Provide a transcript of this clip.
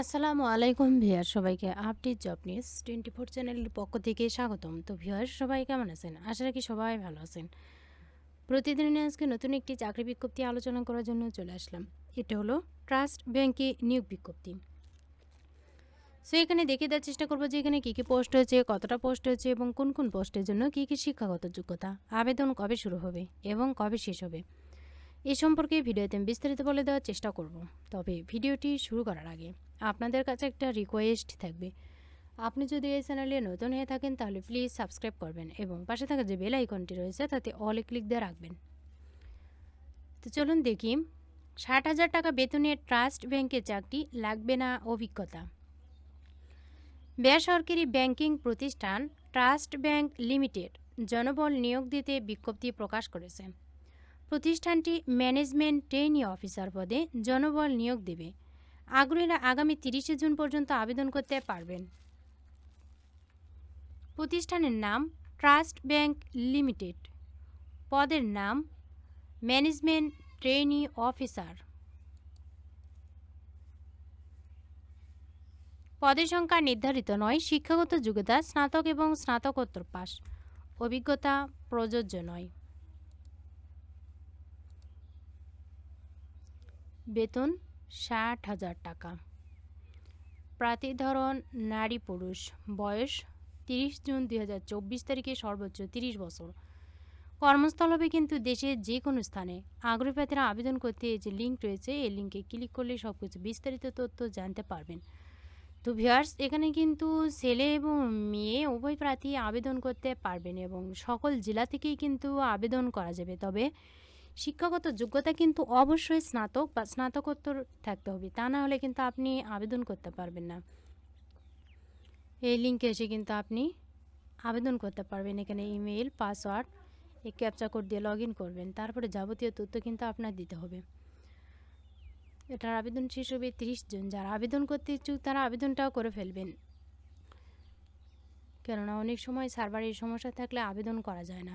আসসালামু আলাইকুম ভিয়ার সবাইকে update job news twenty four চ্যানেলের পক্ষ থেকে স্বাগতম। তো ভিয়ার সবাই কেমন আছেন? আশা রাখি সবাই ভালো আছেন। প্রতিদিনের আজকে নতুন একটি চাকরি বিজ্ঞপ্তি আলোচনা করার জন্য চলে আসলাম। এটা হলো ট্রাস্ট ব্যাংকে নিয়োগ বিজ্ঞপ্তি। সো এখানে দেখে দেওয়ার চেষ্টা করব যে এখানে কী কী পোস্ট হয়েছে, কতটা পোস্ট হয়েছে এবং কোন কোন পোস্টের জন্য কী কী শিক্ষাগত যোগ্যতা, আবেদন কবে শুরু হবে এবং কবে শেষ হবে। এ সম্পর্কে ভিডিওতে বিস্তারিত বলে দেওয়ার চেষ্টা করব। তবে ভিডিওটি শুরু করার আগে আপনাদের কাছে একটা রিকোয়েস্ট থাকবে। আপনি যদি এই চ্যানেলে নতুন হয়ে থাকেন তাহলে প্লিজ সাবস্ক্রাইব করবেন এবং পাশে থাকা যে বেল আইকনটি রয়েছে তাতে অলে ক্লিক দিয়ে রাখবেন। তো চলুন দেখি, ষাট হাজার টাকা বেতনের ট্রাস্ট ব্যাংকে চাকরি লাগবে না অভিজ্ঞতা? বেসরকারি ব্যাংকিং প্রতিষ্ঠান ট্রাস্ট ব্যাংক লিমিটেড জনবল নিয়োগ দিতে বিজ্ঞপ্তি প্রকাশ করেছে। প্রতিষ্ঠানটি ম্যানেজমেন্ট ট্রেনি অফিসার পদে জনবল নিয়োগ দেবে। আগ্রহীরা আগামী তিরিশে জুন পর্যন্ত আবেদন করতে পারবেন। প্রতিষ্ঠানের নাম ট্রাস্ট ব্যাংক লিমিটেড। পদের নাম ম্যানেজমেন্ট ট্রেনি অফিসার। পদের সংখ্যা নির্ধারিত নয়, শিক্ষাগত যোগ্যতা, স্নাতক এবং স্নাতকোত্তর পাস। অভিজ্ঞতা প্রযোজ্য নয়। বেতন ষাট হাজার টাকা। প্রাতিধরন নারী পুরুষ, বয়স তিরিশ জুন দুই হাজার চব্বিশ তারিখে সর্বোচ্চ তিরিশ বছর। কর্মস্থল হবে কিন্তু দেশের যে কোনো স্থানে। আগ্রহী প্রার্থীরা আবেদন করতে যে লিঙ্ক রয়েছে, এই লিঙ্কে ক্লিক করলে সব কিছু বিস্তারিত তথ্য জানতে পারবেন। তো ভিউয়ার্স, এখানে কিন্তু ছেলে এবং মেয়ে উভয় প্রার্থী আবেদন করতে পারবেন এবং সকল জেলা থেকেই কিন্তু আবেদন করা যাবে। তবে শিক্ষাগত যোগ্যতা কিন্তু অবশ্যই স্নাতক বা স্নাতকোত্তর থাকতে হবে। তা না হলে কিন্তু আপনি আবেদন করতে পারবেন না। এই লিঙ্কে এসে কিন্তু আপনি আবেদন করতে পারবেন। এখানে ইমেল পাসওয়ার্ড এই ক্যাপচা কোড দিয়ে লগ করবেন। তারপরে যাবতীয় তথ্য কিন্তু আপনার দিতে হবে। এটার আবেদন শেষ হবে তিরিশ জন। যারা আবেদন করতে ইচ্ছুক, তারা আবেদনটাও করে ফেলবেন। কেননা অনেক সময় সার্ভারের সমস্যা থাকলে আবেদন করা যায় না।